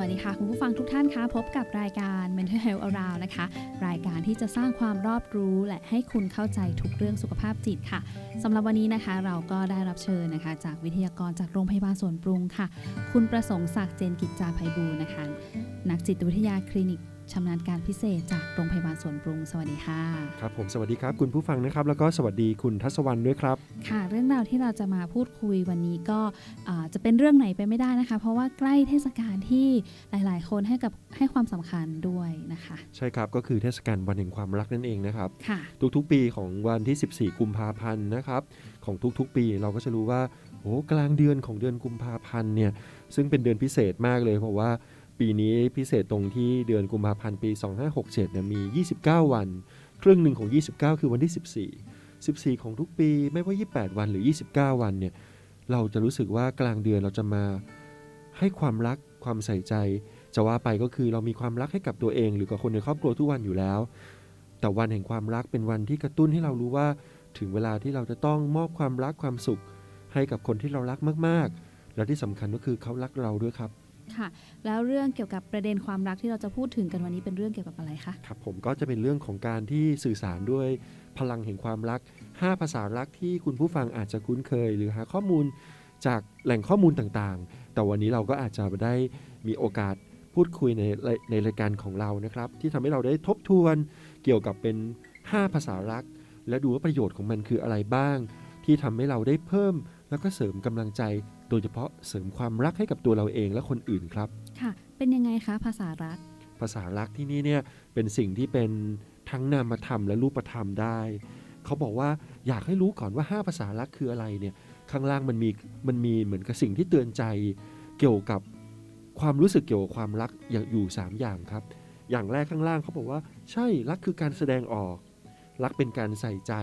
วัสดีค่ะ คุณผู้ฟังทุกท่านคะพบกับรายการ Mental Health Around นะคะ รายการที่จะสร้างความรอบรู้ และให้คุณเข้าใจทุกเรื่องสุขภาพจิตค่ะสำหรับวันนี้นะคะ เราก็ได้รับเชิญนะคะ จากวิทยากรจากโรงพยาบาลสวนปรุงค่ะ คุณประสงค์ศักดิ์เจนกิจจาภัยบูลย์นะคะ นักจิตวิทยาคลินิก ชำนาญการพิเศษจากโรงพยาบาลสวนปรุง สวัสดีค่ะ ครับผมสวัสดีครับ คุณผู้ฟังนะครับ แล้วก็สวัสดีคุณทัศวรรณด้วยครับ ค่ะ เรื่องราวที่เราจะมาพูดคุยวันนี้ก็อ่าจะเป็นเรื่องไหนไปไม่ได้นะคะ เพราะว่าใกล้เทศกาลที่หลาย ๆ คนให้กับให้ความสำคัญด้วยนะคะ ใช่ครับก็คือเทศกาลวันแห่งความรักนั่นเองนะครับค่ะทุกๆ ปีของวันที่ 14 กุมภาพันธ์นะครับของทุกๆ ปีเราก็จะรู้ว่าโอ้กลางเดือนของเดือนกุมภาพันธ์เนี่ยซึ่งเป็นเดือนพิเศษมากเลยเพราะว่า ปีนี้พิเศษตรงที่เดือนกุมภาพันธ์ปี 2567เนี่ยมี 29 วัน ครึ่งหนึ่งของ 29 คือวันที่ 14 14 ของทุกปีไม่ว่า 28 วันหรือ 29 วันเนี่ยเราจะรู้สึกว่ากลางเดือนเราจะมาให้ความรักความใส่ใจ จะว่าไปก็คือเรามีความรักให้กับตัวเอง หรือกับคนในครอบครัวทุกวันอยู่แล้ว แต่วันแห่งความรักเป็นวันที่กระตุ้นให้เรารู้ว่าถึงเวลาที่เราจะต้องมอบความรักความสุข ให้กับคนที่เรารักมาก ๆ และที่สำคัญก็คือเขารักเราด้วยครับ ค่ะ แล้วเรื่องเกี่ยวกับประเด็นความรักที่เราจะพูดถึงกันวันนี้เป็นเรื่องเกี่ยวกับอะไรคะครับผมก็จะเป็นเรื่องของการที่สื่อสารด้วยพลังแห่งความรัก 5 ภาษารักที่คุณผู้ฟังอาจจะคุ้นเคย หรือหาข้อมูลจากแหล่งข้อมูลต่างๆ แต่วันนี้เราก็อาจจะได้มีโอกาสพูดคุยในในรายการของเรานะครับ ที่ทำให้เราได้ทบทวนเกี่ยวกับเป็น 5 ภาษารัก และดูว่าประโยชน์ของมันคืออะไรบ้าง ที่ทำให้เราได้เพิ่มแล้วก็เสริมกำลังใจ โดยเฉพาะเสริมความรักให้กับตัวเราเองและคนอื่นครับ ค่ะ เป็นยังไงคะภาษารัก ภาษารักที่นี่เนี่ยเป็นสิ่งที่เป็นทั้งนามธรรมและรูปธรรมได้ เขาบอกว่าอยากให้รู้ก่อนว่า 5 ภาษารักคืออะไรเนี่ยข้างล่างมันมีมันมีเหมือนกับสิ่งที่เตือนใจเกี่ยวกับความรู้สึกเกี่ยวกับความรักอย่างอยู่ 3 อย่างครับ อย่างแรกข้างล่างเขาบอกว่า ใช่รักคือการแสดงออก รักเป็นการใส่ใจ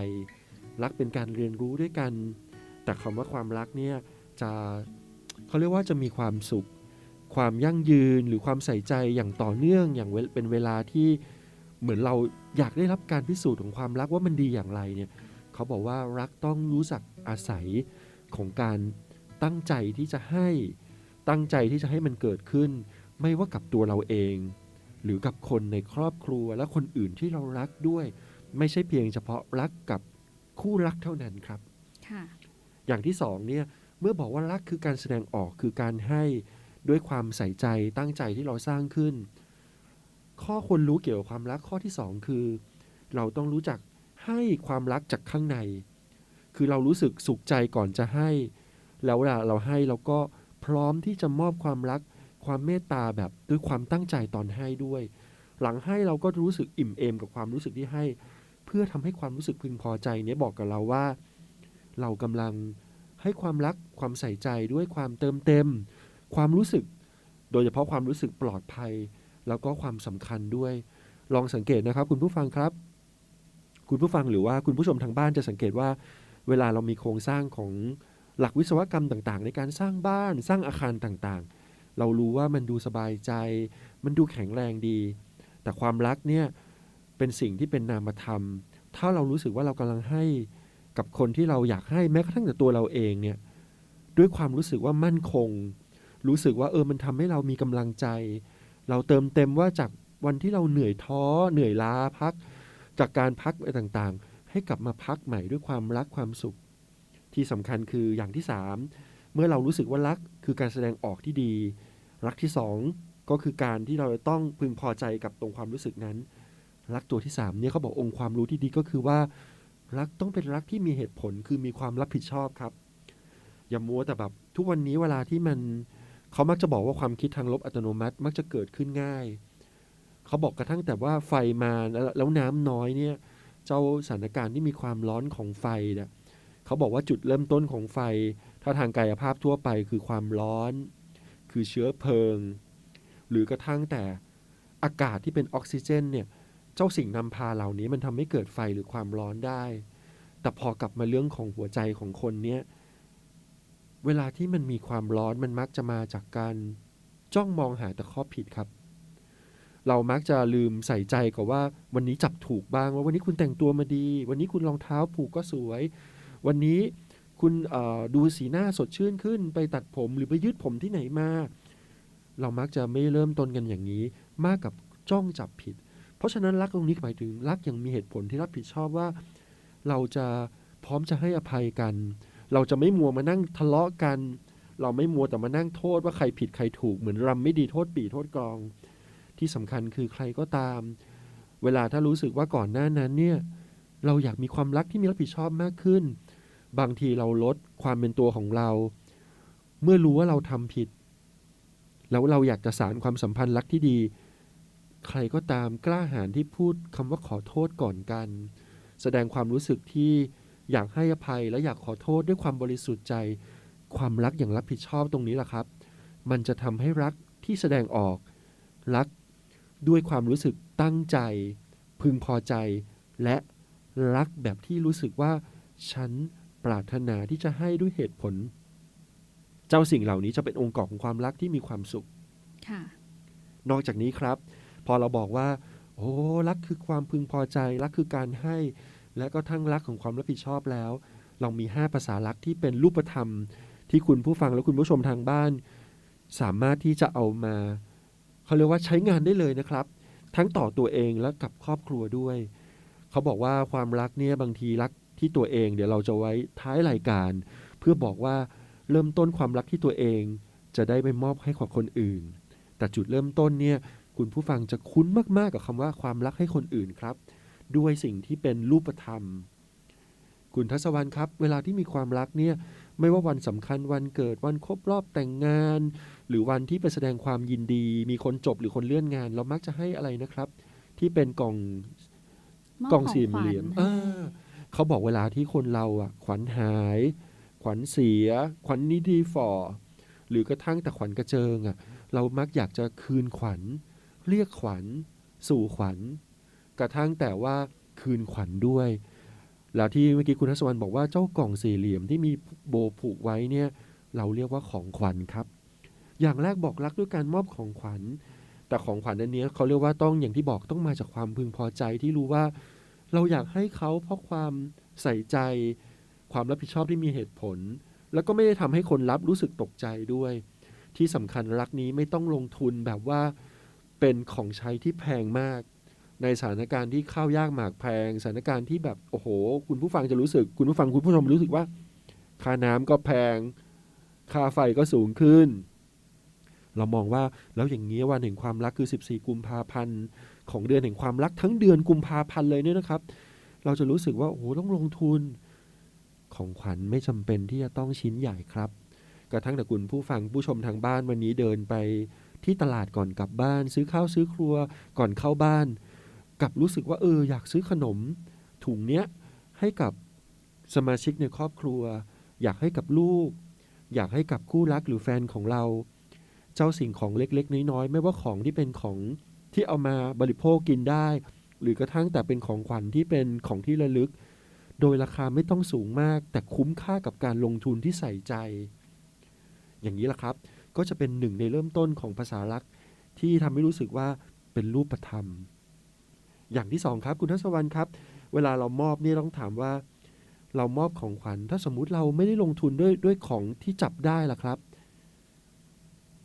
รักเป็นการเรียนรู้ด้วยกัน แต่คำว่าความรักเนี่ย จะเขาเรียกว่าจะมีความสุข ความยั่งยืนหรือความใส่ใจอย่างต่อเนื่องอย่างเวลเป็นเวลาที่เหมือนเราอยากได้รับการพิสูจน์ของความรักว่ามันดีอย่างไรเนี่ยเขาบอกว่ารักต้องรู้จักอาศัยของการตั้งใจที่จะให้ตั้งใจที่จะให้มันเกิดขึ้น ไม่ว่ากับตัวเราเอง หรือกับคนในครอบครัวและคนอื่นที่เรารักด้วย ไม่ใช่เพียงเฉพาะรักกับคู่รักเท่านั้นครับค่ะอย่างที่สองเนี่ย เมื่อบอกว่ารักคือการแสดงออกคือการให้ด้วยความใส่ใจตั้งใจที่เราสร้างขึ้น ข้อควรรู้เกี่ยวกับความรักข้อที่สองคือ เราต้องรู้จักให้ความรักจากข้างใน คือเรารู้สึกสุขใจก่อนจะให้ แล้วเวลาเราให้เราก็พร้อมที่จะมอบความรักความเมตตาแบบด้วยความตั้งใจตอนให้ด้วย หลังให้เราก็รู้สึกอิ่มเอมกับความรู้สึกที่ให้ เพื่อทำให้ความรู้สึกพึงพอใจเนี้บอกกับเราว่า เรากำลัง ให้ความรักความใส่ใจด้วยความเติมเต็ม ความรู้สึก โดยเฉพาะความรู้สึกปลอดภัย แล้วก็ความสำคัญด้วย ลองสังเกตนะครับ คุณผู้ฟังครับ คุณผู้ฟังหรือว่าคุณผู้ชมทางบ้านจะสังเกตว่า เวลาเรามีโครงสร้างของหลักวิศวกรรมต่างๆ ในการสร้างบ้านสร้างอาคารต่างๆ เรารู้ว่ามันดูสบายใจ มันดูแข็งแรงดี แต่ความรักเนี่ยเป็นสิ่งที่เป็นนามธรรม ถ้าเรารู้สึกว่าเรากำลังให้ กับคนที่เราอยากให้แม้กระทั่งแต่ตัวเราเองเนี่ยด้วยความรู้สึกว่ามั่นคง รู้สึกว่าเออมันทำให้เรามีกำลังใจ เราเติมเต็มว่าจากวันที่เราเหนื่อยท้อเหนื่อยล้าพัก จากการพักอะไรต่างๆ ให้กลับมาพักใหม่ด้วยความรักความสุข ที่สำคัญคืออย่างที่สามเมื่อเรารู้สึกว่ารักคือการแสดงออกที่ดี รักที่สองก็คือการที่เราต้องพึงพอใจกับตรงความรู้สึกนั้น รักตัวที่สามเนี่ยเขาบอกองค์ความรู้ที่ดีก็คือว่า รักต้องเป็นรักที่มีเหตุผลคือมีความรับผิดชอบครับ อย่ามัวแต่แบบทุกวันนี้เวลาที่มันเขามักจะบอกว่าความคิดทางลบอัตโนมัติมักจะเกิดขึ้นง่าย เขาบอกกระทั่งแต่ว่าไฟมาแล้วล้วน้ำน้อยเนี่ย เจ้าสถานการณ์ที่มีความร้อนของไฟเนี่ยเขาบอกว่าจุดเริ่มต้นของไฟ ถ้าทางกายภาพทั่วไปคือความร้อน คือเชื้อเพลิง หรือกระทั่งแต่อากาศที่เป็นออกซิเจนเนี่ย เจ้าสิ่งนำพาเหล่านี้มันทำให้เกิดไฟหรือความร้อนได้ แต่พอกลับมาเรื่องของหัวใจของคนเนี่ยเวลาที่มันมีความร้อนมันมักจะมาจากการจ้องมองหาแต่ข้อผิดครับ เรามักจะลืมใส่ใจกับว่าวันนี้จับถูกบ้างว่าวันนี้คุณแต่งตัวมาดี วันนี้คุณรองเท้าผูกก็สวย วันนี้คุณดูสีหน้าสดชื่นขึ้น ไปตัดผมหรือไปยืดผมที่ไหนมา เรามักจะไม่เริ่มต้นกันอย่างนี้ มากกับจ้องจับผิด เพราะฉะนั้นรักตรงนี้หมายถึงรักยังมีเหตุผลที่รับผิดชอบว่า เราจะพร้อมจะให้อภัยกัน เราจะไม่มัวมานั่งทะเลาะกัน เราไม่มัวแต่มานั่งโทษว่าใครผิดใครถูกเหมือนรำไม่ดีโทษปีโทษกรอง ที่สำคัญคือใครก็ตาม เวลาถ้ารู้สึกว่าก่อนหน้านั้นเนี่ยเราอยากมีความรักที่มีรับผิดชอบมากขึ้น บางทีเราลดความเป็นตัวของเรา เมื่อรู้ว่าเราทำผิด แล้วเราอยากจะสารความสัมพันธ์รักที่ดี ใครก็ตามกล้าหาญที่พูดคำว่าขอโทษก่อนกัน แสดงความรู้สึกที่อยากให้อภัยและอยากขอโทษด้วยความบริสุทธิ์ใจ ความรักอย่างรับผิดชอบตรงนี้แหละครับ มันจะทำให้รักที่แสดงออกรักด้วยความรู้สึกตั้งใจ พึงพอใจ และรักแบบที่รู้สึกว่า ฉันปรารถนาที่จะให้ด้วยเหตุผล เจ้าสิ่งเหล่านี้จะเป็นองค์ประกอบของความรักที่มีความสุขค่ะนอกจากนี้ครับ พอเราบอกว่า โอ้รักคือความพึงพอใจรักคือการให้ และก็ทั้งรักของความรับผิดชอบแล้วเรามี 5 ภาษารักที่เป็นรูปธรรม ที่คุณผู้ฟังและคุณผู้ชมทางบ้าน สามารถที่จะเอามาเขาเรียกว่าใช้งานได้เลยนะครับ ทั้งต่อตัวเองและกับครอบครัวด้วย เขาบอกว่าความรักเนี่ยบางทีรักที่ตัวเองเดี๋ยวเราจะไว้ท้ายรายการ เพื่อบอกว่าเริ่มต้นความรักที่ตัวเองจะได้ไปมอบให้กับคนอื่น แต่จุดเริ่มต้นเนี่ย คุณผู้ฟังจะคุ้นมากๆกับคำว่าความรักให้คนอื่นครับ ด้วยสิ่งที่เป็นรูปธรรม คุณทัศวรรณครับ เวลาที่มีความรักเนี่ยไม่ว่าวันสำคัญวันเกิดวันครบรอบแต่งงาน หรือวันที่ไปแสดงความยินดี มีคนจบหรือคนเลื่อนงาน เรามักจะให้อะไรนะครับ ที่เป็นกล่องมบกล่องขสี่ขวัญเหลี่ยมให้อ่าเขาบอกเวลาที่คนเราอะ ขวัญหาย ขวัญเสีย ขวัญนิดีฝ่อหรือกระทั่งแต่ขวัญกระเจิงอะ เรามักอยากจะคืนขวัญ เรียกขวัญ สู่ขวัญ กระทั่งแต่ว่าคืนขวัญด้วย แล้วที่เมื่อกี้คุณทัศวรรณบอกว่าเจ้ากล่องสี่เหลี่ยมที่มีโบผูกไว้เนี่ยเราเรียกว่าของขวัญครับ อย่างแรกบอกรักด้วยการมอบของขวัญ แต่ของขวัญอันนี้เขาเรียกว่าต้องอย่างที่บอกต้องมาจากความพึงพอใจที่รู้ว่า เราอยากให้เขาเพราะความใส่ใจ ความรับผิดชอบที่มีเหตุผล แล้วก็ไม่ได้ทำให้คนรับรู้สึกตกใจด้วย ที่สำคัญรักนี้ไม่ต้องลงทุนแบบว่า เป็นของใช้ที่แพงมาก ในสถานการณ์ที่ข้าวยากหมากแพง สถานการณ์ที่แบบโอ้โห คุณผู้ฟังจะรู้สึก คุณผู้ฟังคุณผู้ชมรู้สึกว่า ค่าน้ำก็แพง ค่าไฟก็สูงขึ้น เรามองว่าแล้วอย่างนี้วันแห่งความรักคือ 14 กุมภาพันธ์ของเดือนแห่งความรักทั้งเดือนกุมภาพันธ์เลยเนี่ยนะครับ เราจะรู้สึกว่าโอ้โหต้องลงทุนของขวัญไม่จำเป็นที่จะต้องชิ้นใหญ่ครับ กระทั่งแต่คุณผู้ฟังผู้ชมทางบ้านวันนี้เดินไป ที่ตลาดก่อนกลับบ้าน ซื้อข้าวซื้อครัวก่อนเข้าบ้าน กลับรู้สึกว่าเอออยากซื้อขนม ถุงเนี้ยให้กับสมาชิกในครอบครัว อยากให้กับลูก อยากให้กับคู่รักหรือแฟนของเรา เจ้าสิ่งของเล็กๆ น้อยๆไม่ว่าของที่เป็นของที่เอามาบริโภคกินได้ หรือกระทั่งแต่เป็นของขวัญที่เป็นของที่ระลึก โดยราคาไม่ต้องสูงมาก แต่คุ้มค่ากับการลงทุนที่ใส่ใจ อย่างนี้แหละครับ ก็จะเป็นหนึ่งในเริ่มต้นของภาษารักที่ทำให้รู้สึกว่าเป็นรูปธรรม อย่างที่สองครับคุณทัศวรรณครับ เวลาเรามอบนี่ต้องถามว่า เรามอบของขวัญ ถ้าสมมุติเราไม่ได้ลงทุนด้วยด้วยของที่จับได้ล่ะครับ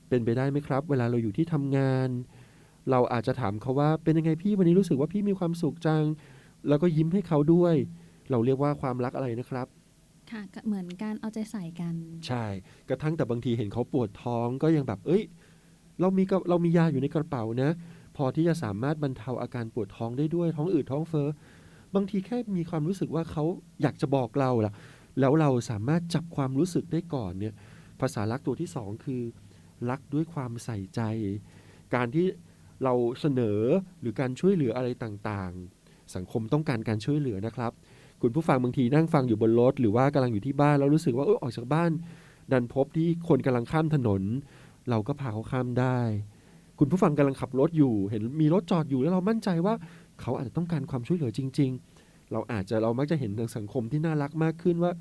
เป็นไปได้ไหมครับ เวลาเราอยู่ที่ทำงาน เราอาจจะถามเขาว่าเป็นยังไงพี่วันนี้รู้สึกว่าพี่มีความสุขจัง แล้วก็ยิ้มให้เขาด้วย เราเรียกว่าความรักอะไรนะครับ ค่ะก็เหมือนการเอาใจใส่กัน ใช่ กระทั่งแต่บางทีเห็นเขาปวดท้องก็ยังแบบ เอ้ย เรามีก็เรามียาอยู่ในกระเป๋านะ พอที่จะสามารถบรรเทาอาการปวดท้องได้ด้วยท้องอืดท้องเฟ้อ บางทีแค่มีความรู้สึกว่าเขาอยากจะบอกเราล่ะ แล้วเราสามารถจับความรู้สึกได้ก่อนเนี่ย ภาษารักตัวที่สองคือรักด้วยความใส่ใจ การที่เราเสนอหรือการช่วยเหลืออะไรต่างๆ สังคมต้องการการช่วยเหลือนะครับ คุณผู้ฟังบางทีนั่งฟังอยู่บนรถ หรือว่ากำลังอยู่ที่บ้านแล้วรู้สึกว่าเออออกจากบ้าน ดันพบที่คนกำลังข้ามถนน เราก็พาเขาข้ามได้ คุณผู้ฟังกำลังขับรถอยู่ เห็นมีรถจอดอยู่แล้วเรามั่นใจว่าเขาอาจจะต้องการความช่วยเหลือจริง ๆ เราอาจจะเรามักจะเห็นในสังคมที่น่ารักมากขึ้นว่า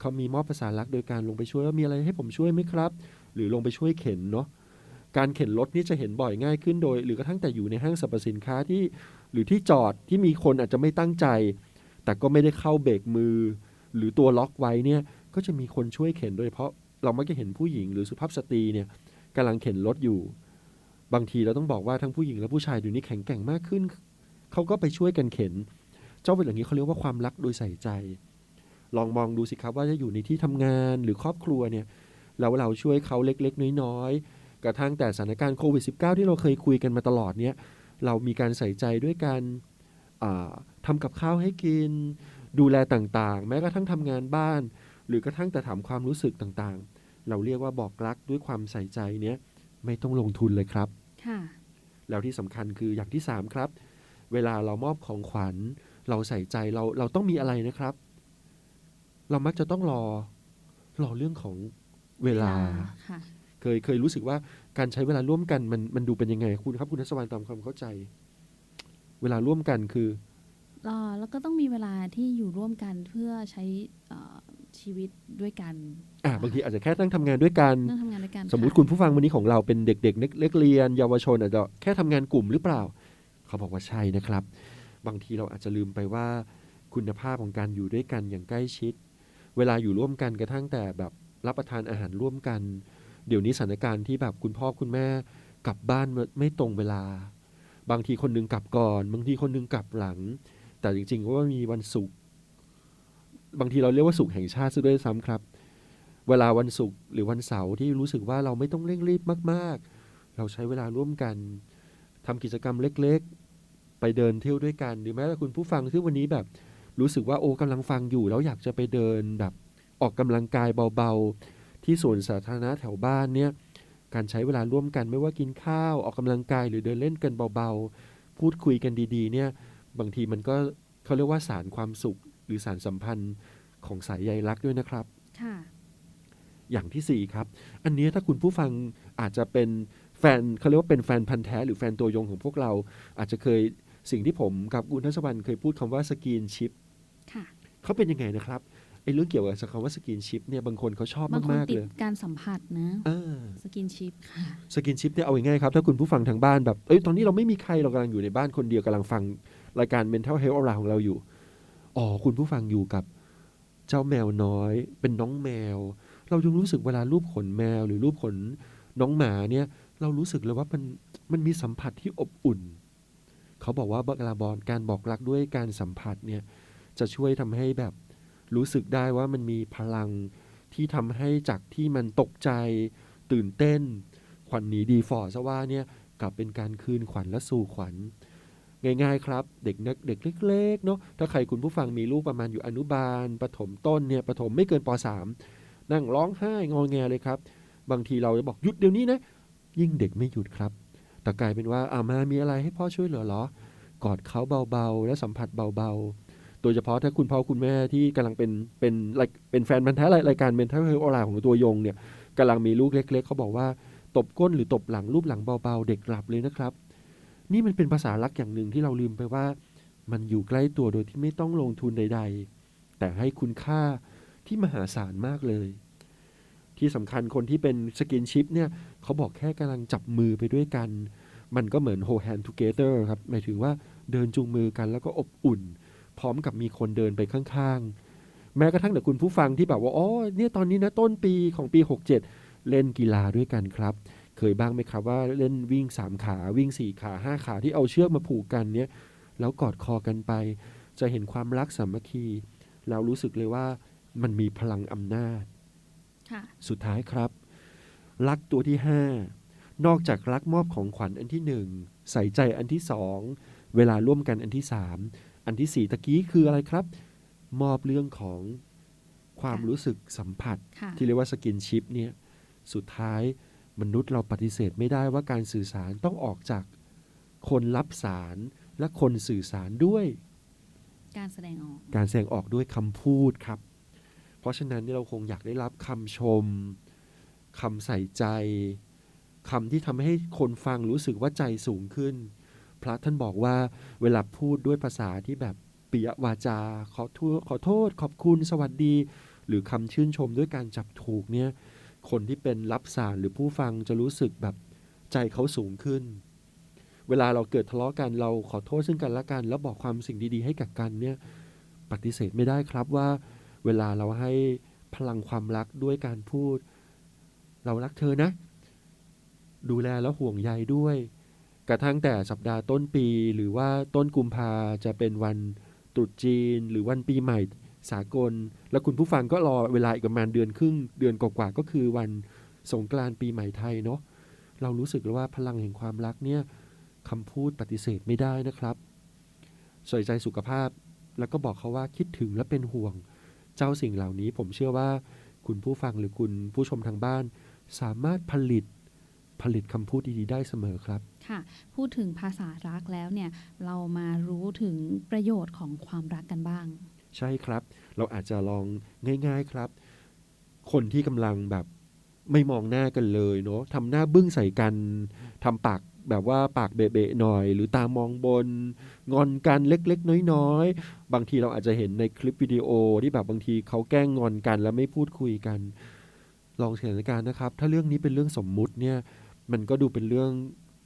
เขามีมอบภาษารักโดยการลงไปช่วยว่ามีอะไรให้ผมช่วยไหมครับ หรือลงไปช่วยเข็นเนาะการเข็นรถนี่จะเห็นบ่อยง่ายขึ้นโดย หรือกระทั่งแต่อยู่ในห้างสรรพสินค้าที่ หรือที่จอดที่มีคนอาจจะไม่ตั้งใจ แต่ก็ไม่ได้เข้าเบรกมือ หรือตัวล็อกไว้เนี่ยก็จะมีคนช่วยเข็นโดยเฉพาะเรามักจะเห็นผู้หญิงหรือสุภาพสตรีเนี่ยกำลังเข็นรถอยู่ บางทีเราต้องบอกว่าทั้งผู้หญิงและผู้ชายเดี๋ยวนี้แข็งแกร่งมากขึ้น เขาก็ไปช่วยกันเข็น เจ้าเป็นอย่างนี้เขาเรียกว่าความรักโดยใส่ใจ ลองมองดูสิครับว่าจะอยู่ในที่ทำงานหรือครอบครัวเนี่ยแล้วเราช่วยเขาเล็กๆ น้อยๆกระทั่งแต่สถานการณ์โควิด -19 ที่เราเคยคุยกันมาตลอดเนี่ยเรามีการใส่ใจด้วยการ ทำกับข้าวให้กิน ดูแลต่างๆ แม้กระทั่งทำงานบ้าน หรือกระทั่งแต่ถามความรู้สึกต่างๆ เราเรียกว่าบอกรักด้วยความใส่ใจเนี้ยไม่ต้องลงทุนเลยครับค่ะแล้วที่สำคัญคืออย่างที่สามครับ เวลาเรามอบของขวัญ เราใส่ใจเราเราต้องมีอะไรนะครับ เรามักจะต้องรอรอเรื่องของเวลาค่ะเคยเคยรู้สึกว่าการใช้เวลาร่วมกันมันมันดูเป็นยังไงคุณครับ คุณทัศวรรณตามความเข้าใจ เวลาร่วมกันคือเอ่อแล้วก็ต้องมีเวลาที่อยู่ร่วมกันเพื่อใช้เอ่อชีวิตด้วยกันอ่าบางทีอาจจะแค่นั่งทำงานด้วยกัน นั่งทำงานด้วยกันสมมุติะคุณผู้ฟังวันนี้ของเราเป็นเด็กๆเล็กเรียน เยาวชนอาจจะแค่ทำงานกลุ่มหรือเปล่า เขาบอกว่าใช่นะครับ บางทีเราอาจจะลืมไปว่าคุณภาพของการอยู่ด้วยกันอย่างใกล้ชิด เวลาอยู่ร่วมกันกระทั่งแต่แบบรับประทานอาหารร่วมกัน เดี๋ยวนี้สถานการณ์ที่แบบคุณพ่อคุณแม่กลับบ้านไม่ตรงเวลา บางทีคนหนึงกลับก่อน บางทีคนหนึงกลับหลัง แต่จริงๆก็ว่ามีวันศุกร์บางทีเราเรียกว่าศุกร์แห่งชาติซะด้วยซ้ำครับ เวลาวันศุกร์หรือวันเสาร์ที่รู้สึกว่าเราไม่ต้องเร่งรีบมาก ๆ เราใช้เวลาร่วมกันทำกิจกรรมเล็กๆ ไปเดินเที่ยวด้วยกันหรือแม้แต่คุณผู้ฟังที่วันนี้แบบ รู้สึกว่าโอ้กำลังฟังอยู่แล้วอยากจะไปเดินแบบออกกำลังกายเบาๆ ที่สวนสาธารณะแถวบ้านเนี่ย การใช้เวลาร่วมกันไม่ว่ากินข้าวออกกำลังกายหรือเดินเล่นกันเบาๆ พูดคุยกันดีๆ เนี่ย บางทีมันก็เขาเรียกว่าสารความสุข หรือสารสัมพันธ์ของสายใยรักด้วยนะครับ ค่ะ อย่างที่สี่ครับ อันนี้ถ้าคุณผู้ฟังอาจจะเป็นแฟนเขาเรียกว่าเป็นแฟนพันธ์แท้หรือแฟนตัวยงของพวกเรา อาจจะเคยสิ่งที่ผมกับคุณทัศวรรณเคยพูดคำว่าสกรีนชิปค่ะเขาเป็นยังไงนะครับ ไอ้เรื่องเกี่ยวกับคำว่าสกรีนชิปเนี่ยบางคนเขาชอบบางคนมากติๆดเลยการสัมผัสนะ อ่า สกินชิปค่ะ สกินชิปเนี่ยเอาง่ายๆครับ ถ้าคุณผู้ฟังทางบ้านแบบเอ้ยตอนนี้เราไม่มีใครเรากำลังอยู่ในบ้านคนเดียวกำลังฟังรายการ Mental Health Around ของเราอยู่ อ๋อ คุณผู้ฟังอยู่กับเจ้าแมวน้อย เป็นน้องแมว เราจึงรู้สึกเวลารูปขนแมวหรือรูปขนน้องหมาเนี่ย เรารู้สึกเลยว่ามันมันมีสัมผัสที่อบอุ่น เขาบอกว่าเวลาบอลการบอกรักด้วยการสัมผัสเนี่ยจะช่วยทำให้แบบ รู้สึกได้ว่ามันมีพลังที่ทำให้จากที่มันตกใจตื่นเต้น ขวัญหนีดีฟอร์ซะว่าเนี่ยกลับเป็นการคืนขวัญและสู่ขวัญ ง่ายๆครับ เด็กนักเด็กเล็กๆเนาะถ้าใครคุณผู้ฟังมีลูกประมาณอยู่อนุบาลประถมต้นเนี่ยประถมไม่เกินป .3 นั่งร้องไห้งอแงเลยครับ บางทีเราจะบอกหยุดเดี๋ยวนี้นะยิ่งเด็กไม่หยุดครับแต่กลายเป็นว่าอามามีอะไรให้พ่อช่วยเหลือเหรอกอดเขาเบาๆ และสัมผัสเบาๆ โดยเฉพาะถ้าคุณพ่อคุณแม่ที่กำลังเป็นเป็นเป็นแฟนพันธ์แท้รายการ Mental Health Online ของตัวยงเนี่ยกำลังมีลูกเล็ก ๆเขาบอกว่าตบก้นหรือตบหลังรูปหลังเบาๆ เด็กหลับเลยนะครับ นี่มันเป็นภาษารักอย่างหนึ่งที่เราลืมไปว่า มันอยู่ใกล้ตัวโดยที่ไม่ต้องลงทุนใด ๆ แต่ให้คุณค่าที่มหาศาลมากเลย ที่สำคัญคนที่เป็นสกินชิปเนี่ยเขาบอกแค่กำลังจับมือไปด้วยกัน มันก็เหมือน hold hand together ครับหมายถึงว่าเดินจูงมือกันแล้วก็อบอุ่น พร้อมกับมีคนเดินไปข้างๆ แม้กระทั่งแต่คุณผู้ฟังที่แบบว่าอ๋อเนี่ยตอนนี้นะต้นปีของปี 67 เล่นกีฬาด้วยกันครับ เคยบ้างไหมครับว่าเล่นวิ่ง 3 ขาวิ่ง 4 ขา 5 ขาที่เอาเชือกมาผูกกันเนี่ยแล้วกอดคอกันไป จะเห็นความรักสามัคคี แล้วรู้สึกเลยว่ามันมีพลังอำนาจค่ะสุดท้ายครับ รักตัวที่ 5 นอกจากรักมอบของขวัญอันที่ 1 ใส่ใจอันที่ 2 เวลาร่วมกันอันที่ 3 อันทีสี่ 4 ตะกี้คืออะไรครับ มอบเรื่องของความค่ะรู้สึกสัมผัสค่ะที่เรียกว่าสกินชิปเนี่ยสุดท้ายมนุษย์เราปฏิเสธไม่ได้ว่าการสื่อสารต้องออกจากคนรับสารและคนสื่อสารด้วย การแสดงออกการแสดงออกด้วยคำพูดครับ เพราะฉะนั้นเนี่ยเราคงอยากได้รับคำชมคำใส่ใจคำที่ทำให้คนฟังรู้สึกว่าใจสูงขึ้น พระท่านบอกว่าเวลาพูดด้วยภาษาที่แบบปิยวาจาขอทษขอโทษ ขอบคุณสวัสดี หรือคำชื่นชมด้วยการจับถูกเนี่ยคนที่เป็นรับสารหรือผู้ฟังจะรู้สึกแบบใจเขาสูงขึ้น เวลาเราเกิดทะเลาะกันเราขอโทษซึ่งกันและกัน แล้วบอกความสิ่งดีๆให้กับกันเนี่ยปฏิเสธไม่ได้ครับว่า เวลาเราให้พลังความรักด้วยการพูด เรารักเธอนะ ดูแลและห่วงใยด้วย กระทั่งแต่สัปดาห์ต้นปี หรือว่าต้นกุมภาจะเป็นวันตรุษจีน หรือวันปีใหม่สากล แล้วคุณผู้ฟังก็รอเวลาอีกประมาณเดือนครึ่งเดือนกว่าๆก็คือวันสงกรานต์ปีใหม่ไทยเนาะเรารู้สึกแล้วว่าพลังแห่งความรักเนี่ยคำพูดปฏิเสธไม่ได้นะครับใส่ใจสุขภาพ แล้วก็บอกเขาว่าคิดถึงและเป็นห่วง เจ้าสิ่งเหล่านี้ผมเชื่อว่า คุณผู้ฟังหรือคุณผู้ชมทางบ้าน สามารถผลิต ผลิตคำพูดดีๆได้เสมอครับ ค่ะ พูดถึงภาษารักแล้วเนี่ย เรามารู้ถึงประโยชน์ของความรักกันบ้าง ใช่ครับ เราอาจจะลองง่าย ๆครับ คนที่กำลังแบบไม่มองหน้ากันเลยเนาะทำหน้าบึ้งใส่กันทำปากแบบว่าปากเบะๆหน่อย หรือตามองบน งอนกันเล็กๆ น้อยๆ บางทีเราอาจจะเห็นในคลิปวิดีโอที่แบบบางทีเขาแกล้งงอนกันแล้วไม่พูดคุยกัน ลองสถานการณ์นะครับ ถ้าเรื่องนี้เป็นเรื่องสมมุติเนี่ย มันก็ดูเป็นเรื่อง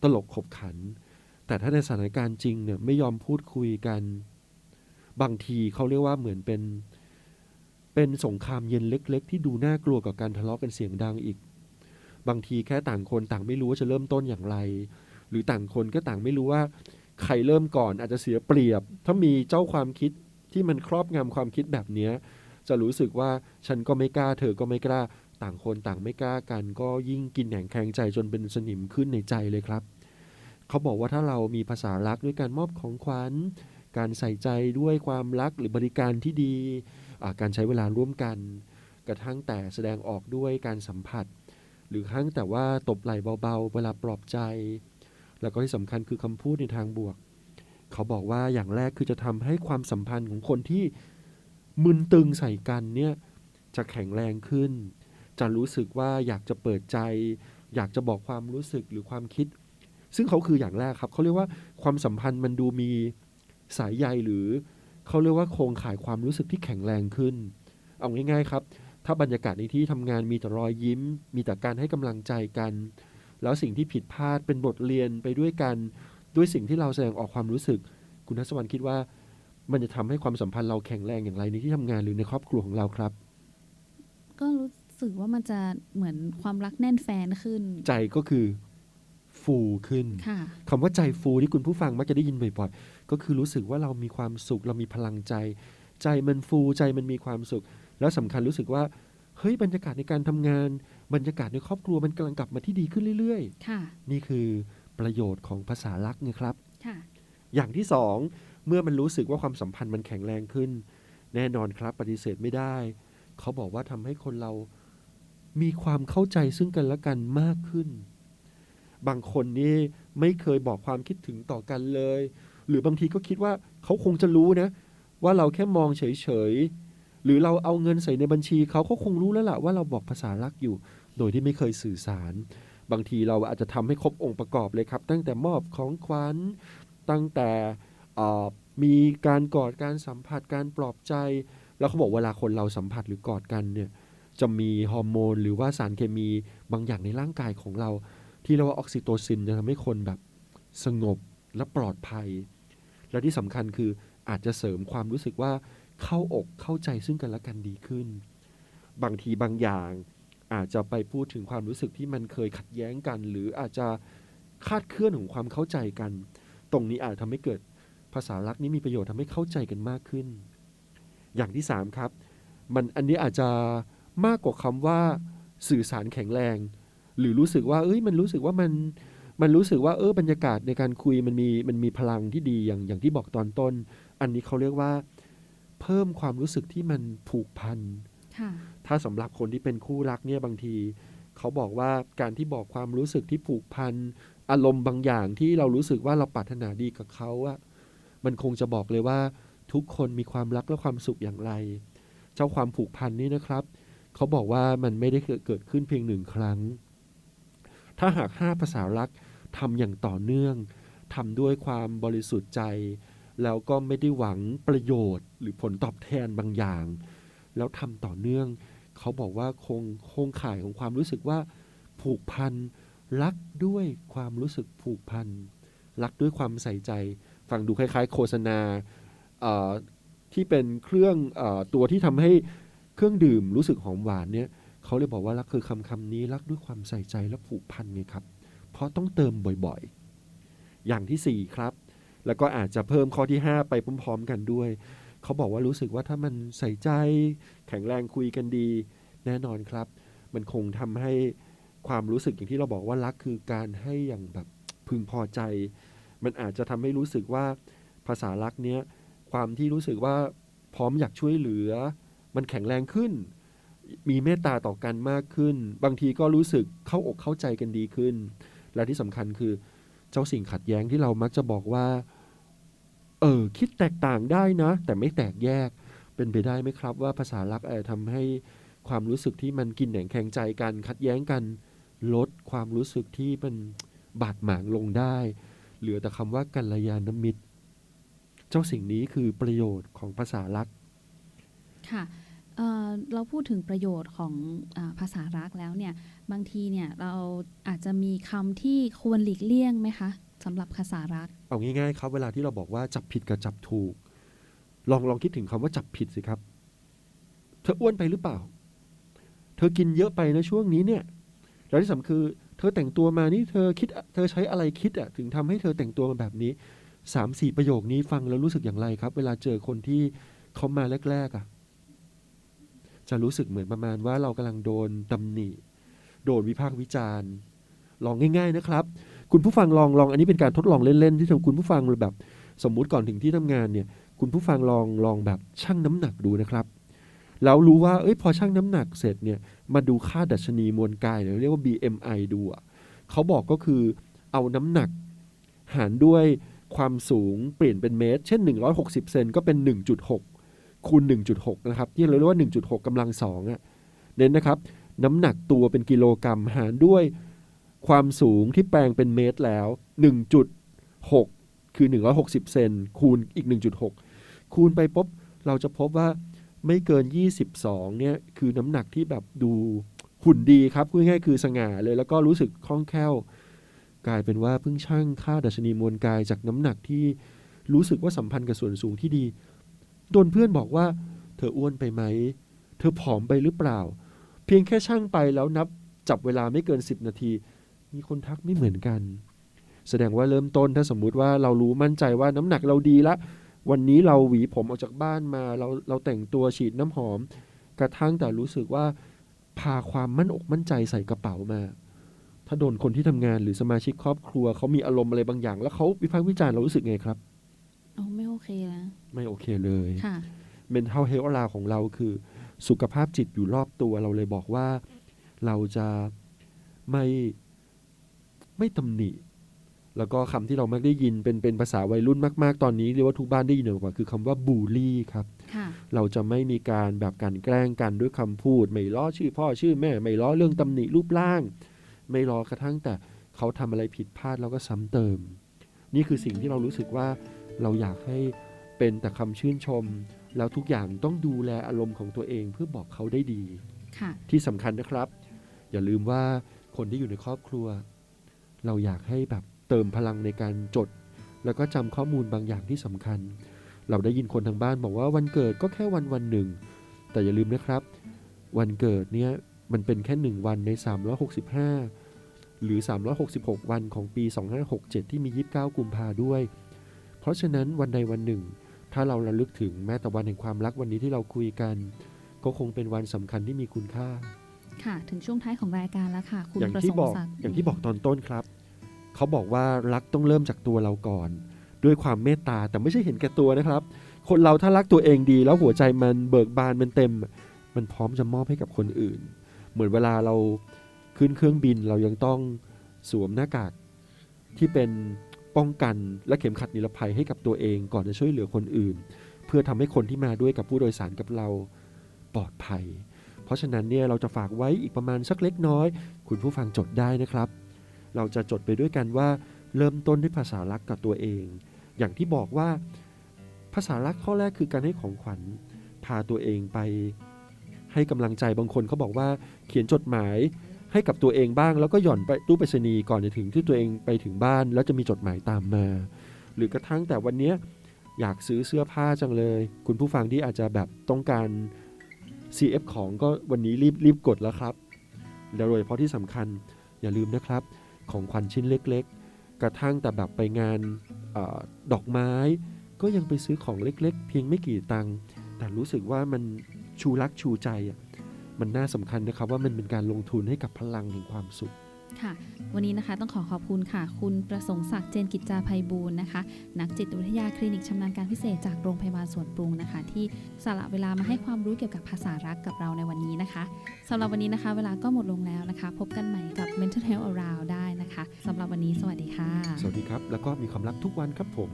ตลกขบขัน แต่ถ้าในสถานการณ์จริงเนี่ยไม่ยอมพูดคุยกัน บางทีเขาเรียกว่าเหมือนเป็น เป็นสงครามเย็นเล็ก ๆ ที่ดูน่ากลัวกับการทะเลาะกันเสียงดังอีก บางทีแค่ต่างคนต่างไม่รู้ว่าจะเริ่มต้นอย่างไร หรือต่างคนก็ต่างไม่รู้ว่า ใครเริ่มก่อนอาจจะเสียเปรียบ ถ้ามีเจ้าความคิดที่มันครอบงำความคิดแบบนี้จะรู้สึกว่าฉันก็ไม่กล้า เธอก็ไม่กล้า ต่างคนต่างไม่กล้ากัน ก็ยิ่งกินแหนงแคลงใจจนเป็นสนิมขึ้นในใจเลยครับ เขาบอกว่าถ้าเรามีภาษารักด้วยการมอบของขวัญ การใส่ใจด้วยความรักหรือบริการที่ดีการใช้เวลาร่วมกัน กระทั่งแต่แสดงออกด้วยการสัมผัส หรือครั้งแต่ว่าตบไหล่เบาๆ เวลาปลอบใจ แล้วก็ที่สำคัญคือคำพูดในทางบวก เขาบอกว่าอย่างแรกคือจะทำให้ความสัมพันธ์ของคนที่มึนตึงใส่กันเนี่ยจะแข็งแรงขึ้น จะรู้สึกว่าอยากจะเปิดใจ อยากจะบอกความรู้สึกหรือความคิด ซึ่งเขาคืออย่างแรกครับเขาเรียกว่าความสัมพันธ์มันดูมีสายใยหรือเขาเรียกว่าโครงข่ายความรู้สึกที่แข็งแรงขึ้น เอาง่ายๆครับ ถ้าบรรยากาศในที่ทำงานมีแต่รอยยิ้ม มีแต่การให้กำลังใจกัน แล้วสิ่งที่ผิดพลาดเป็นบทเรียนไปด้วยกัน ด้วยสิ่งที่เราแสดงออกความรู้สึก คุณทัศวรรณคิดว่ามันจะทำให้ความสัมพันธ์เราแข็งแรงอย่างไรในที่ทำงานหรือในครอบครัวของเราครับ ก็รู้ สึกว่ามันจะเหมือนความรักแน่นแฟนขึ้น ใจก็คือฟูขึ้นค่ะ คำว่าใจฟูที่คุณผู้ฟังมักจะได้ยินบ่อยๆ ก็คือรู้สึกว่าเรามีความสุขเรามีพลังใจ ใจมันฟูใจมันมีความสุข แล้วสำคัญรู้สึกว่าเฮ้ยบรรยากาศในการทำงาน บรรยากาศในครอบครัวมันกำลังกลับมาที่ดีขึ้นเรื่อยค่ะ ๆ นี่คือประโยชน์ของภาษารักนะครับ ค่ะ อย่างที่สองเมื่อมันรู้สึกว่าความสัมพันธ์มันแข็งแรงขึ้น แน่นอนครับปฏิเสธไม่ได้ เขาบอกว่าทำให้คนเรา มีความเข้าใจซึ่งกันและกันมากขึ้น บางคนนี่ไม่เคยบอกความคิดถึงต่อกันเลย หรือบางทีก็คิดว่าเขาคงจะรู้นะ ว่าเราแค่มองเฉยๆ หรือเราเอาเงินใส่ในบัญชีเขาเขาคงรู้แล้วล่ะว่าเราบอกภาษารักอยู่ โดยที่ไม่เคยสื่อสาร บางทีเราอาจจะทำให้ครบองค์ประกอบเลยครับ ตั้งแต่มอบของขวัญตั้งแต่มีการกอดการสัมผัสการปลอบใจ แล้วเขาบอกเวลาคนเราสัมผัสหรือกอดกันเนี่ย จะมีฮอร์โมนหรือว่าสารเคมีบางอย่างในร่างกายของเรา ที่เรียกว่าออกซิโตซินจะทำให้คนแบบสงบและปลอดภัย และที่สำคัญคืออาจจะเสริมความรู้สึกว่าเข้าอกเข้าใจซึ่งกันและกันดีขึ้น บางทีบางอย่างอาจจะไปพูดถึงความรู้สึกที่มันเคยขัดแย้งกัน หรืออาจจะคาดเคลื่อนของความเข้าใจกัน ตรงนี้อาจทำให้เกิดภาษารักนี้มีประโยชน์ทำให้เข้าใจกันมากขึ้น อย่างที่สามครับ มันอันนี้อาจจะ มากกว่าคำว่าสื่อสารแข็งแรง หรือรู้สึกว่า เอ้ยมันรู้สึกว่ามันมันรู้สึกว่าเออบรรยากาศในการคุยมันมีมันมีพลังที่ดีอย่างอย่างที่บอกตอนต้น อันนี้เขาเรียกว่า เพิ่มความรู้สึกที่มันผูกพันค่ะถ้าสำหรับคนที่เป็นคู่รักเนี่ยบางที เขาบอกว่าการที่บอกความรู้สึกที่ผูกพันอารมณ์บางอย่างที่เรารู้สึกว่าเราปรารถนาดีกับเขาอะมันคงจะบอกเลยว่า ทุกคนมีความรักและความสุขอย่างไร เจ้าความผูกพันนี้นะครับ เขาบอกว่ามันไม่ได้เกิดขึ้นเพียงหนึ่งครั้ง ถ้าหากห้าภาษารักทำอย่างต่อเนื่องทำด้วยความบริสุทธิ์ใจ แล้วก็ไม่ได้หวังประโยชน์ หรือผลตอบแทนบางอย่าง แล้วทำต่อเนื่อง เขาบอกว่าคงคงข่ายของความรู้สึกว่า ผูกพันรักด้วยความรู้สึกผูกพันรักด้วยความใส่ใจ ฟังดูคล้าย ๆ โฆษณาที่เป็นเครื่องอตัวที่ทำให้ เครื่องดื่มรู้สึกหอมหวานเนี่ยเขาเลยบอกว่ารักคือคำคำนี้รักด้วยความใส่ใจและผูกพันไงครับ เพราะต้องเติมบ่อยๆ อย่างที่สี่ครับ แล้วก็อาจจะเพิ่มข้อที่ห้าไปพร้อมๆกันด้วย เขาบอกว่ารู้สึกว่าถ้ามันใส่ใจ แข็งแรงคุยกันดี แน่นอนครับ มันคงทำให้ความรู้สึกอย่างที่เราบอกว่ารักคือการให้อย่างแบบพึงพอใจ มันอาจจะทำให้รู้สึกว่าภาษารักเนี้ยความที่รู้สึกว่าพร้อมอยากช่วยเหลือ มันแข็งแรงขึ้น มีเมตตาต่อกันมากขึ้น บางทีก็รู้สึกเข้าอกเข้าใจกันดีขึ้น และที่สำคัญคือเจ้าสิ่งขัดแย้งที่เรามักจะบอกว่า เออคิดแตกต่างได้นะ แต่ไม่แตกแยกเป็นไปได้ไหมครับว่าภาษารักแอาจจะทำให้ความรู้สึกที่มันกินแหนงแข็งใจกันขัดแย้งกัน ลดความรู้สึกที่มันบาดหมางลงได้ เหลือแต่คำว่ากัลยาณมิตร เจ้าสิ่งนี้คือประโยชน์ของภาษารักค่ะ เราพูดถึงประโยชน์ของอภาษารักแล้วเนี่ยบางทีเนี่ยเราอาจจะมีคำที่ควรหลีกเลี่ยงไหมคะสำหรับภาษารัก เอาง่ายๆครับเวลาที่เราบอกว่าจับผิดกับจับถูก ลองลองคิดถึงคำว่าจับผิดสิครับ เธออ้วนไปหรือเปล่า เธอกินเยอะไปนะช่วงนี้เนี่ยแล้วที่สำคัญคือเธอแต่งตัวมานี่เธอคิดเธอใช้อะไรคิดอะถึงทำให้เธอแต่งตัวมาแบบนี้สามสี่ประโยคนี้ฟังแล้วรู้สึกอย่างไรครับ เวลาเจอคนที่เขามาแรกๆอะ จะรู้สึกเหมือนประมาณว่าเรากำลังโดนตำหนิ โดนวิพากษ์วิจารณ์ ลองง่าย ๆนะครับ คุณผู้ฟังลองลองอันนี้เป็นการทดลองเล่นๆที่ทำคุณผู้ฟังแบบ สมมุติก่อนถึงที่ทำงานเนี่ย คุณผู้ฟังลองลองแบบชั่งน้ำหนักดูนะครับแล้วรู้ว่าเอ้ยพอชั่งน้ำหนักเสร็จเนี่ยมาดูค่าดัชนีมวลกายเนี่ยเรียกว่า BMI ดูอะเขาบอกก็คือเอาน้ำหนัก หารด้วยความสูงเปลี่ยนเป็นเมตร เช่น 160 เซนก็เป็น 1.6 คูณ 1.6 นะครับ ที่เราเรียกว่า 1.6กำลังสอะเน้นนะครับ น้ำหนักตัวเป็นกิโลกรัมหารด้วยความสูงที่แปลงเป็นเมตรแล้ว 1.6 คือ 160 เซนคูณอีก 1.6 คูณไปปุ๊บเราจะพบว่าไม่เกิน 22 เนี่ย คือน้ำหนักที่แบบดูหุ่นดีครับพูดง่ายๆคือสง่าเลยแล้วก็รู้สึกคล่องแคล่ว กลายเป็นว่าเพิ่งช่างค่าดัชนีมวลกายจากน้ำหนักที่รู้สึกว่าสัมพันธ์กับส่วนสูงที่ดี โดนเพื่อนบอกว่า เธออ้วนไปไหม เธอผอมไปหรือเปล่า เพียงแค่ช่างไปแล้วนับจับเวลาไม่เกิน 10 นาที มีคนทักไม่เหมือนกัน แสดงว่าเริ่มต้นถ้าสมมุติว่าเรารู้มั่นใจว่าน้ำหนักเราดีละ วันนี้เราหวีผมออกจากบ้านมา เราเราแต่งตัวฉีดน้ำหอม กระทั่งแต่รู้สึกว่าพาความมั่นอกมั่นใจใส่กระเป๋ามา ถ้าโดนคนที่ทำงานหรือสมาชิกครอบครัวเขามีอารมณ์อะไรบางอย่าง แล้วเขาวิพากษ์วิจารณ์เรารู้สึกไงครับ โอ้ไม่โอเคนะ ไม่โอเคเลย ค่ะ mental health เราของเราคือสุขภาพจิตอยู่รอบตัวเราเลยบอกว่าเราจะไม่ไม่ตำหนิ แล้วก็คำที่เรามักได้ยินเป็นเป็นภาษาวัยรุ่นมากๆ ตอนนี้เรียกว่าทุกบ้านได้ยินกว่า คือคำว่าบูลลี่ครับ ค่ะ เราจะไม่มีการแบบการแกล้งกันด้วยคำพูด ไม่ล้อชื่อพ่อชื่อแม่ ไม่ล้อเรื่องตำหนิรูปร่าง ไม่ล้อกระทั่งแต่เขาทำอะไรผิดพลาดแล้วก็ซ้ำเติม นี่คือสิ่งที่เรารู้สึกว่า เราอยากให้เป็นแต่คำชื่นชม แล้วทุกอย่างต้องดูแลอารมณ์ของตัวเองเพื่อบอกเขาได้ดีค่ะที่สำคัญนะครับ อย่าลืมว่าคนที่อยู่ในครอบครัว เราอยากให้แบบเติมพลังในการจด แล้วก็จำข้อมูลบางอย่างที่สำคัญ เราได้ยินคนทางบ้านบอกว่าวันเกิดก็แค่วันวันหนึ่ง แต่อย่าลืมนะครับ วันเกิดเนี่ยมันเป็นแค่หนึ่งวันใน 365 หรือ 366 วันของปี 2567 ที่มี 29 กุมภาด้วย เพราะฉะนั้นวันใดวันหนึ่ง ถ้าเราระลึกถึงแม้แต่วันแห่งความรักวันนี้ที่เราคุยกัน ก็คงเป็นวันสำคัญที่มีคุณค่า ค่ะถึงช่วงท้ายของรายการแล้วค่ะ คุณอย่างประที่สงบอกค์ศักดิ์อย่างที่บอกตอนต้นครับ เขาบอกว่ารักต้องเริ่มจากตัวเราก่อน ด้วยความเมตตาแต่ไม่ใช่เห็นแก่ตัวนะครับ คนเราถ้ารักตัวเองดี แล้วหัวใจมันเบิกบานมันเต็ม มันพร้อมจะมอบให้กับคนอื่น เหมือนเวลาเราขึ้นเครื่องบินเรายังต้องสวมหน้ากากที่เป็น ป้องกันและเข็มขัดนิรภัยให้กับตัวเองก่อนจะช่วยเหลือคนอื่น เพื่อทำให้คนที่มาด้วยกับผู้โดยสารกับเราปลอดภัย เพราะฉะนั้นเนี่ยเราจะฝากไว้อีกประมาณสักเล็กน้อย คุณผู้ฟังจดได้นะครับ เราจะจดไปด้วยกันว่า เริ่มต้นด้วยภาษารักกับตัวเอง อย่างที่บอกว่าภาษารักข้อแรกคือการให้ของขวัญพาตัวเองไป ให้กำลังใจบางคนเขาบอกว่าเขียนจดหมาย ให้กับตัวเองบ้าง แล้วก็หย่อนไปตู้ไปรษณีย์ก่อนจะถึงที่ตัวเองไปถึงบ้าน แล้วจะมีจดหมายตามมา หรือกระทั่งแต่วันนี้อยากซื้อเสื้อผ้าจังเลย คุณผู้ฟังที่อาจจะแบบต้องการ CF ของก็วันนี้รีบรีบกดแล้วครับแล้วโดยเฉพาะที่สำคัญอย่าลืมนะครับ ของขวัญชิ้นเล็ก ๆ กระทั่งแต่แบบไปงานอดอกไม้ ก็ยังไปซื้อของเล็ก ๆ เพียงไม่กี่ตังค์แต่รู้สึกว่ามันชูรักชูใจอะ มันน่าสำคัญนะครับว่ามันเป็นการลงทุนให้กับพลังแห่งความสุขค่ะ วันนี้นะคะต้องขอขอบคุณค่ะ คุณประสงค์ศักดิ์เจนกิจจาภัยบูลย์นะคะ นักจิตวิทยาคลินิกชำนาญการพิเศษจากโรงพยาบาลสวนปรุงนะคะ ที่สละเวลามาให้ความรู้เกี่ยวกับภาษารักกับเราในวันนี้นะคะสำหรับวันนี้นะคะ เวลาก็หมดลงแล้วนะคะ พบกันใหม่กับ Mental Health Around ได้นะคะสำหรับวันนี้สวัสดีค่ะ สวัสดีครับ แล้วก็มีความรักทุกวันครับผม